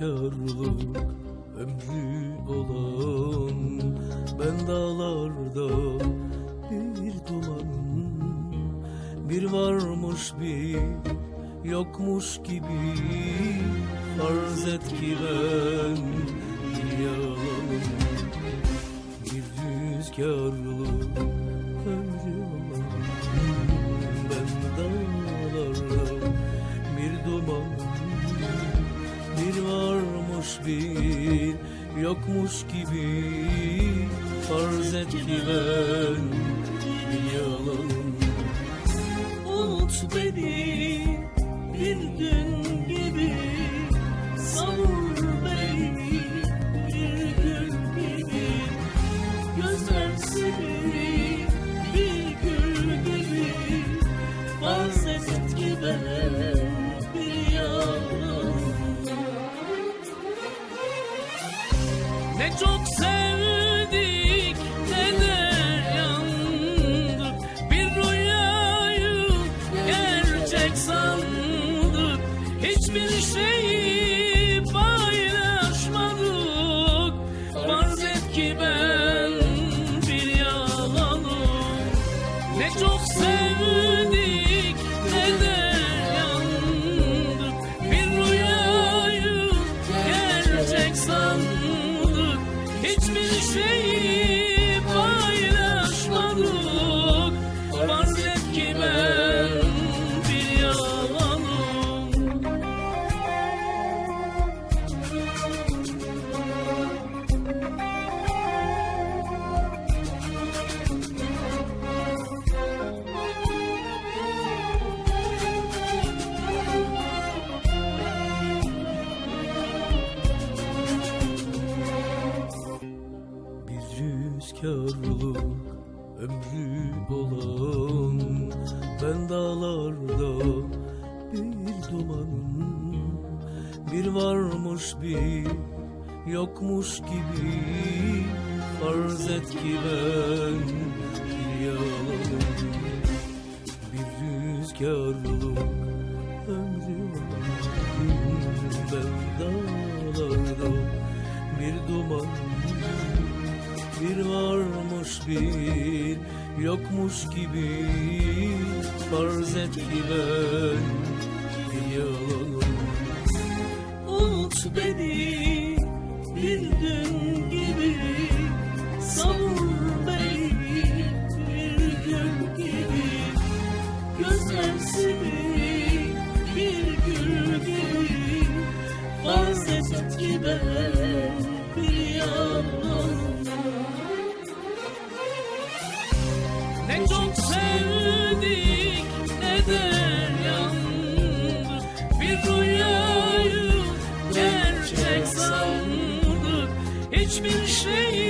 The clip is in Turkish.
rüzgarlık ömrü olan Ben dağlarda bir dumanım Bir varmış bir yokmuş gibi Farz et ki ben bir yalanım Bir rüzgarlık ömrü olan Ben dağlarda bir dumanım bir varmış bir yokmuş gibi Farz et ki ben yalanım Unut beni bir gün gibi Savur rüzgarlık ömrü olan Ben dağlarda bir dumanım. Bir varmış bir yokmuş gibi Farz et ki ben bir yalanım Bir rüzgarlık yokmuş gibi Farz et ki ben yalanım Unut beni bir gün gibi Savur beni bir gün gibi. Gözler seni bir gül gibi Farz et ki ben çok sevdik. Ne de Bir rüyayı gerçek sandık. Hiçbir şeyi